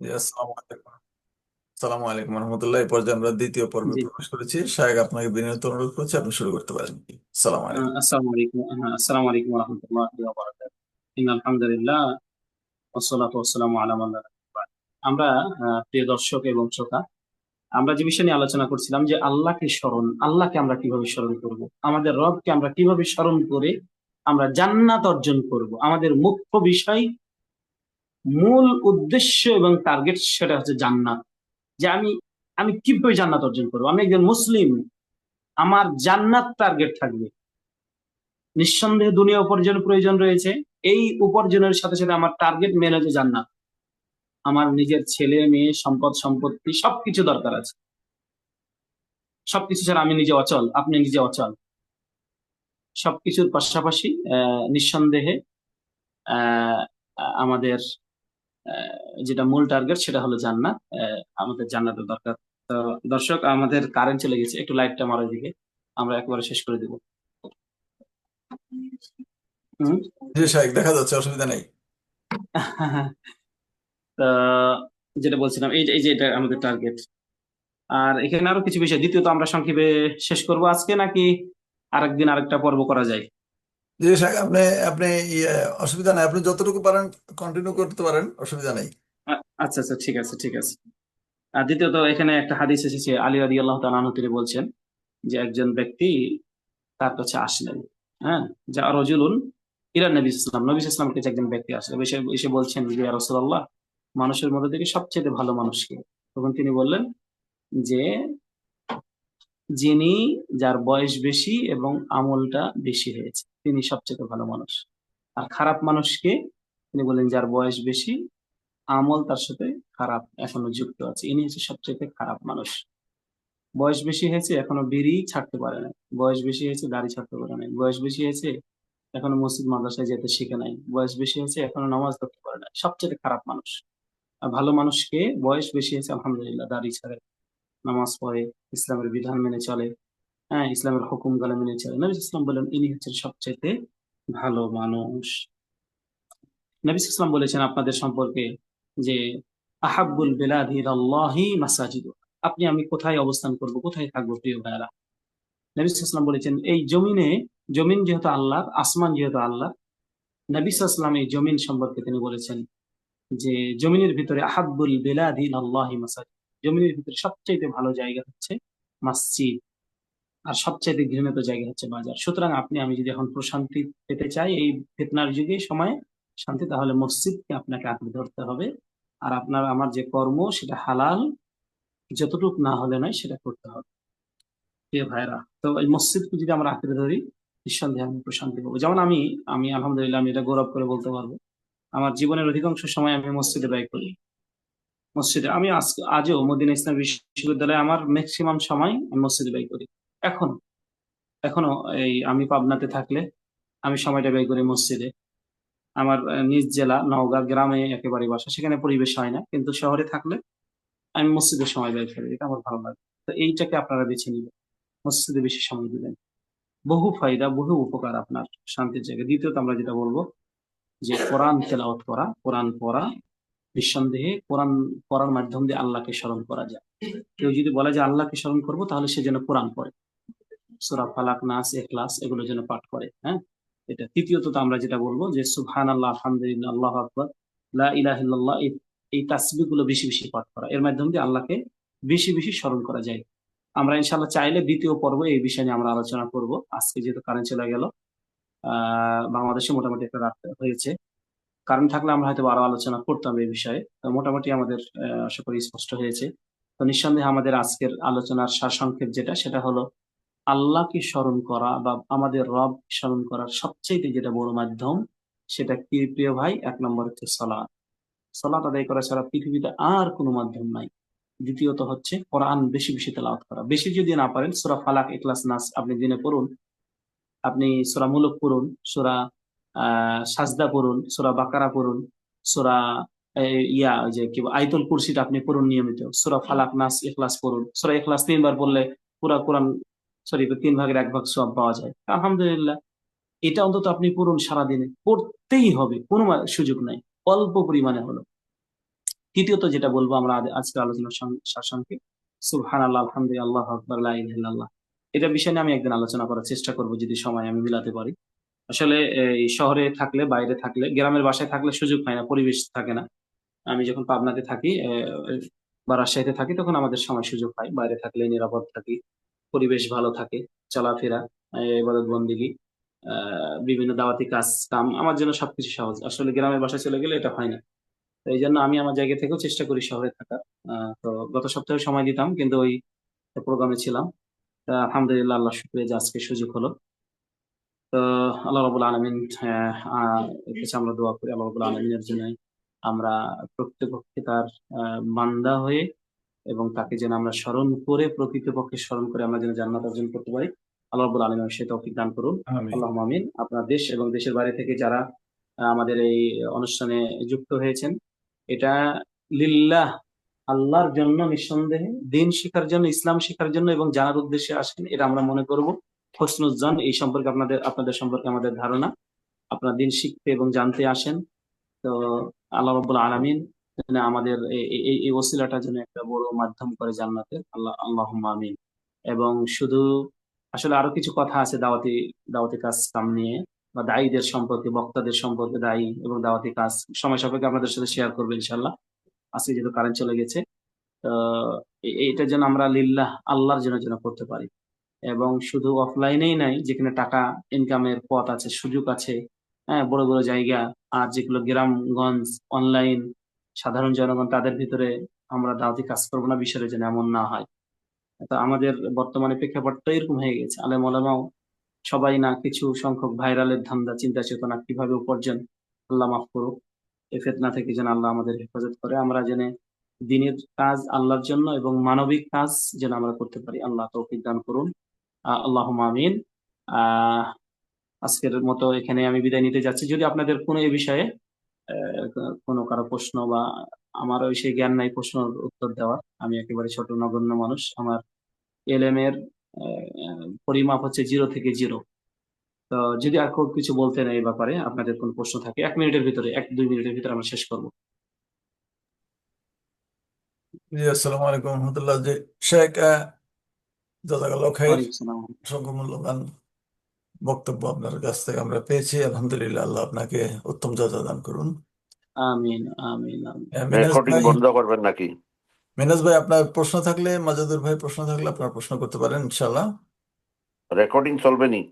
জি, আসসালামু আলাইকুম। আসসালামু আলাইকুম রহমতুল্লাহ। এই পর্যায়ে আমরা দ্বিতীয় পর্বে জি। প্রবেশ করেছি। আপনাকে বিনীত অনুরোধ করছি আপনি শুরু করতে পারেন। আসসালামু আহ, আলাইকুম। আসসালামু আলাইকুম আসসালামু আলাইকুম রহমতুল্লাহি ওয়া বারাকাতুহু। ইন্নাল আলহামদুলিল্লাহ ওয়াসসালাতু ওয়াসসালামু আলা মান লা নাবিয়্যা বা'দ। আমরা আহ, প্রিয় দর্শক এবং শ্রোতা আমরা যে বিষয় নিয়ে আলোচনা করছিলাম যে আল্লাহকে স্মরণ আল্লাহকে আমরা কীভাবে স্মরণ করব আমাদের রবকে আমরা কীভাবে স্মরণ করে আমরা জান্নাত অর্জন করব আমাদের মুখ্য বিষয় মূল উদ্দেশ্য এবং টার্গেট সেটা হচ্ছে জান্নাত। যে আমি আমি কীভাবে জান্নাত অর্জন করব? আমি একজন মুসলিম, আমার জান্নাত টার্গেট থাকবে। নিঃসন্দেহে দুনিয়া উপার্জন প্রয়োজন রয়েছে। এই উপার্জনের সাথে সাথে আমার টার্গেট মেন হচ্ছে জান্নাত। আমার নিজের ছেলে, মেয়ে, সম্পদ, সম্পত্তি সবকিছু দরকার আছে। সবকিছু ছাড়া আমি নিজে অচল, আপনি নিজে অচল। সবকিছুর পাশাপাশি নিঃসন্দেহে আমাদের যেটা মূল টার্গেট সেটা হলো জান্নাত। আমাদের জান্নাতের দরকার। তো দর্শক আমাদের কারেন্ট চলে গেছে। একটু লাইটটা মারার দিকে আমরা একবারে শেষ করে দিব। দেখা যাচ্ছে অসুবিধা নেই। তা যেটা বলছিলাম এই এই যে এটা আমাদের টার্গেট আর এখানে আরও কিছু বিষয়। দ্বিতীয়ত আমরা সংক্ষেপে শেষ করব আজকে নাকি আরেকদিন আরেকটা পর্ব করা যায়? জি শাহেক আপনি আপনি ইয়ে, অসুবিধা নেই আপনি যতটুকু পারেন কন্টিনিউ করতে পারেন অসুবিধা নেই। আচ্ছা আচ্ছা ঠিক আছে ঠিক আছে। আর দ্বিতীয়ত এখানে একটা হাদিস এসেছে আলী রাদি আল্লাহ তাআলা তিনি বলছেন যে একজন ব্যক্তি তার কাছে আসলেন হ্যাঁ? যা রজুলুন ইরা নবী ইসলাম নবী ইসলামের কাছে একজন ব্যক্তি আসলেন এসে এসে বলছেন যে রাসূলুল্লাহ মানুষের মধ্যে থেকে সবচেয়ে ভালো মানুষকে। তখন তিনি বললেন যে যিনি যার বয়স বেশি এবং আমলটা বেশি হয়েছে। তিনি সবচেয়ে ভালো মানুষ। আর খারাপ মানুষকে তিনি বলেন, যার বয়স বেশি, আমল তার সাথে খারাপ এখনও যুক্ত আছে। ইনি হচ্ছে সবচেয়ে খারাপ মানুষ। বয়স বেশি হয়েছে, এখনও বিড়ি ছাড়তে পারে না বয়স বেশি হয়েছে, দাড়ি ছাড়তে পারে না বয়স বেশি হয়েছে, এখনও মসজিদ, মাদ্রাসায় যেতে শিখে নাই। বয়স বেশি হয়েছে, এখনও নামাজ পড়তে পারে না সবচেয়ে খারাপ মানুষ। আর ভালো মানুষকে বয়স বেশি হয়েছে, আলহামদুলিল্লাহ, দাড়ি ছাড়ে, নামাজ পড়ে, ইসলামের বিধান মেনে চলে। হ্যাঁ ইসলামের হুকুম গালা মেনে চলে। নবী ইসলাম বলেন, ইনি হচ্ছেন সবচেয়ে ভালো মানুষ। নবী ইসলাম বলেছেন আপনাদের সম্পর্কে যে, আহাব্বুল বেলাদি আল্লাহি মাসাজিদ আপনি, আমি কোথায় অবস্থান করব, কোথায় থাকব, প্রিয় ভাইয়ারা? নবী ইসলাম বলেছেন, এই জমিনে, জমিন যেহেতু আল্লাহ আসমান যেহেতু আল্লাহ নবী ইসলাম এই জমিন সম্পর্কে তিনি বলেছেন যে, জমিনের ভিতরে আহাবুল বেলাদি আল্লাহি মাসাজিদ জমিনের ভিতরে সবচেয়ে ভালো জায়গা হচ্ছে মসজিদ। আর সবচাইতে ঘৃণিত জায়গা হচ্ছে বাজার। সুতরাং আপনি, আমি যদি এখন প্রশান্তি পেতে চাই এই ফিতনার যুগে সময়ে, শান্তি, তাহলে মসজিদকে আপনাকে আঁকড়ে ধরতে হবে। আর আপনার, আমার যে কর্ম, সেটা হালাল, যতটুক না হলে নয়, সেটা করতে হবে। প্রিয় ভাইরা তো এই মসজিদকে যদি আমরা আঁকড়ে ধরি, নিঃসন্দেহে আমি প্রশান্তি পাবো। যেমন আমি আমি আলহামদুলিল্লাহ, আমি এটা গৌরব করে বলতে পারব। আমার জীবনের অধিকাংশ সময় আমি মসজিদে ব্যয় করি। মসজিদে, আমি আজ, আজও মদিনা ইসলাম বিশ্ববিদ্যালয়ে আমার ম্যাক্সিমাম সময় আমি মসজিদে ব্যয় করি। এখন, এখনও এই আমি পাবনাতে থাকলে আমি সময়টা ব্যয় করি মসজিদে। আমার নিজ জেলা নওগাঁ গ্রামে একেবারে বাসা, সেখানে পরিবেশ হয় না। কিন্তু শহরে থাকলে আমি মসজিদে সময় ব্যয় করি, এটা আমার ভালো লাগে। তো এইটাকে আপনারা বেছে নিবেন মসজিদে বেশি সময় দিবেন। বহু ফায়দা, বহু উপকার আপনার শান্তির জায়গায়। দ্বিতীয়ত আমরা যেটা বলব, যে কোরআন তেলাওয়াত করা, কোরআন পড়া, নিঃসন্দেহে কোরআন পড়ার মাধ্যম দিয়ে আল্লাহকে স্মরণ করা যায়। কেউ যদি বলে যে আল্লাহকে স্মরণ করব, তাহলে সে যেন কোরআন পড়ে। সূরা ফালাক নাস এখলাস এগুলো যেন পাঠ করে হ্যাঁ? এটা তৃতীয়ত আমরা যেটা বলব যে সুবহান আল্লাহ আলহামদুলিল্লাহ, আল্লাহ আকবর, লা ইলাহা এই তাসবিহগুলো বেশি বেশি পাঠ করা। এর মাধ্যম দিয়ে আল্লাহকে বেশি বেশি স্মরণ করা যায়। আমরা ইনশাল্লাহ চাইলে দ্বিতীয় পর্ব এই বিষয় নিয়ে আমরা আলোচনা করব। আজকে যেহেতু কারেন্ট চলে গেল, আহ, বাংলাদেশে মোটামুটি একটা রাত হয়েছে। কারেন্ট থাকলে আমরা হয়তো আরও আলোচনা করতাম এই বিষয়ে। মোটামুটি আমাদের আশা করি স্পষ্ট হয়েছে। তো নিঃসন্দেহে আমাদের আজকের আলোচনার সারসংক্ষেপ যেটা, সেটা হলো আল্লাহকে স্মরণ করা বা আমাদের রব স্মরণ করার সবচেয়ে যেটা বড় মাধ্যম সেটা কি প্রিয় ভাই? এক নম্বর হচ্ছে সলাৎ সলাৎ আদায় করা ছাড়া পৃথিবীতে আর কোনো মাধ্যম নাই। দ্বিতীয়ত হচ্ছে কোরআন বেশি বেশি তেলাওয়াত করা। বেশি যদি না পারেন সূরা ফালাক ইখলাস নাস আপনি দিনে পড়ুন। আপনি সূরা মুলক পড়ুন সূরা আহ সাজদা পড়ুন সূরা বাকারা পড়ুন সূরা ইয়া ওই যে কি বলে, আয়াতুল কুরসিটা আপনি পড়ুন নিয়মিত। সূরা ফালাক নাস ইখলাস পড়ুন। সূরা ইখলাস তিনবার পড়লে পুরা কোরআন সরি তিন ভাগের এক ভাগ সব পাওয়া যায়। আলহামদুলিল্লাহ, এটা অন্তত আপনি পড়ুন সারাদিনে পড়তেই হবে, কোনো সুযোগ নাই, অল্প পরিমাণে হলো। তৃতীয়ত যেটা বলব আমরা আজকে আলোচনার সং- সারসংক্ষেপ সুবহান আল্লাহ আলহামদুলিল্লাহ আকবর ইল্লাল্লাহ। এটা বিষয় নিয়ে আমি একদিন আলোচনা করার চেষ্টা করব, যদি সময় আমি মিলাতে পারি। আসলে এই শহরে থাকলে, বাইরে থাকলে, গ্রামের বাসায় থাকলে সুযোগ হয় না, পরিবেশ থাকে না। আমি যখন পাবনাতে থাকি বা রাজশাহীতে থাকি, তখন আমাদের সময় সুযোগ হয়, বাইরে থাকলে, নিরাপদ থাকি। পরিবেশ ভালো থাকে, চলাফেরা এবাদত বন্দিগি বিভিন্ন দাওয়াতি কাজ, কাম, আমার জন্য সবকিছু সহজ। আসলে গ্রামের বাসায় চলে গেলে এটা হয় না। তো এই জন্য আমি আমার জায়গা থেকেও চেষ্টা করি শহরে থাকার তো গত সপ্তাহে সময় দিতাম, কিন্তু ওই প্রোগ্রামে ছিলাম। আলহামদুলিল্লাহ আল্লাহ শুক্রিয়া যে আজকে সুযোগ হলো। তো আল্লাহ রাবুল আলমিন কাছে আমরা দোয়া করি আল্লাহ রাবুল আলমিনের জন্য আমরা প্রকৃতপক্ষে তার বান্দা হয়ে এবং তাকে যেন আমরা স্মরণ করে প্রকৃতপক্ষে স্মরণ করে আমরা যেন জান্নাত অর্জন করতে পারি। আল্লাহ রাবুল আলমিন সে তৌফিক দান করুন। আল্লাহ আমিন। আপনার দেশ এবং দেশের বাইরে থেকে যারা আমাদের এই অনুষ্ঠানে যুক্ত হয়েছেন এটা লিল্লাহ আল্লাহর জন্য নিঃসন্দেহে দিন শিখার জন্য ইসলাম শিখার জন্য এবং জানার উদ্দেশ্যে আসেন এটা আমরা মনে করব। হোসনুজ্জান এই সম্পর্কে আপনাদের আপনাদের সম্পর্কে আমাদের ধারণা। আপনার দিন শিখতে এবং জানতে আসেন। তো আল্লাহ রব্বুল আলামিন আমাদের এই- ওসিলাটা যেন একটা বড় মাধ্যম করে জান্নাতের আল্লাহ আল্লাহ আমিন। এবং শুধু আসলে আরও কিছু কথা আছে দাওয়াতি দাওয়াতি কাজ নিয়ে বা দায়ীদের সম্পর্কে, বক্তাদের সম্পর্কে দায়ী এবং দাওয়াতি কাজ সময় সাপেক্ষে আপনাদের সাথে শেয়ার করব ইনশাল্লাহ আজকে যেহেতু কারেন্ট চলে গেছে, তো এ- এইটা যেন আমরা লিল্লাহ, আল্লাহর জন্য যেন করতে পারি। এবং শুধু অফলাইনেই নাই, যেখানে টাকা ইনকামের পথ আছে, সুযোগ আছে হ্যাঁ বড় বড় জায়গা, আর যেগুলো গ্রামগঞ্জ অনলাইন সাধারণ জনগণ তাদের ভিতরে আমরা দাওয়াতি কাজ করব না বিষয়ে যেন এমন না হয়। তো আমাদের বর্তমানে প্রেক্ষাপটটা এরকম হয়ে গেছে। আলেম ওলামাও সবাই না কিছু সংখ্যক ভাইরালের ধান্দা, চিন্তা, চেতনা কীভাবে উপার্জন আল্লাহ মাফ করুক এই ফেতনা থেকে যেন আল্লাহ আমাদের হেফাজত করে। আমরা যেন দিনের কাজ আল্লাহর জন্য এবং মানবিক কাজ যেন আমরা করতে পারি। আল্লাহ তৌফিক দান করুন। আল্লাহ আমিন। আহ আজকের মতো এখানে আমি বিদায় নিতে যাচ্ছি। যদি আপনাদের কোনো এই বিষয়ে কোনো কারও প্রশ্ন বা আমার ওই সেই জ্ঞান নাই প্রশ্ন উত্তর দেওয়ার। আমি একেবারে ছোট নগণ্য মানুষ। আমার এলএম এর পরিমাপ হচ্ছে জিরো থেকে জিরো তো যদি আর কেউ কিছু বলতেন এই ব্যাপারে আপনাদের কোনো প্রশ্ন থাকে এক মিনিটের ভিতরে এক দুই মিনিটের ভিতরে আমরা শেষ করব। জি আসসালামু আলাইকুম রহমতুল্লাহ। জি শেখ জাজাকাল্লাহ খাইর অসংখ্য মূল্যবান বক্তব্য আপনার কাছ থেকে আমরা পেয়েছি। আলহামদুলিল্লাহ আল্লাহ আপনাকে উত্তম যজা দান করুন। আমিন আমিন রেকর্ডিং ভাই বন্ধ করবেন নাকি? মিনাজ ভাই আপনার প্রশ্ন থাকলে মাজেদুর ভাই প্রশ্ন থাকলে আপনার প্রশ্ন করতে পারেন ইনশাল্লাহ রেকর্ডিং চলবে নি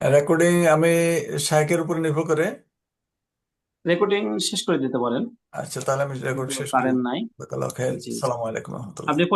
রেকর্ডিং আমি শাইকের উপর নির্ভর করে। রেকর্ডিং শেষ করে দিতে পারেন। আচ্ছা তাহলে আমি রেকর্ড শেষ করি। নাই। সালামু আলাইকুম রহমতুল্লাহ। আপনি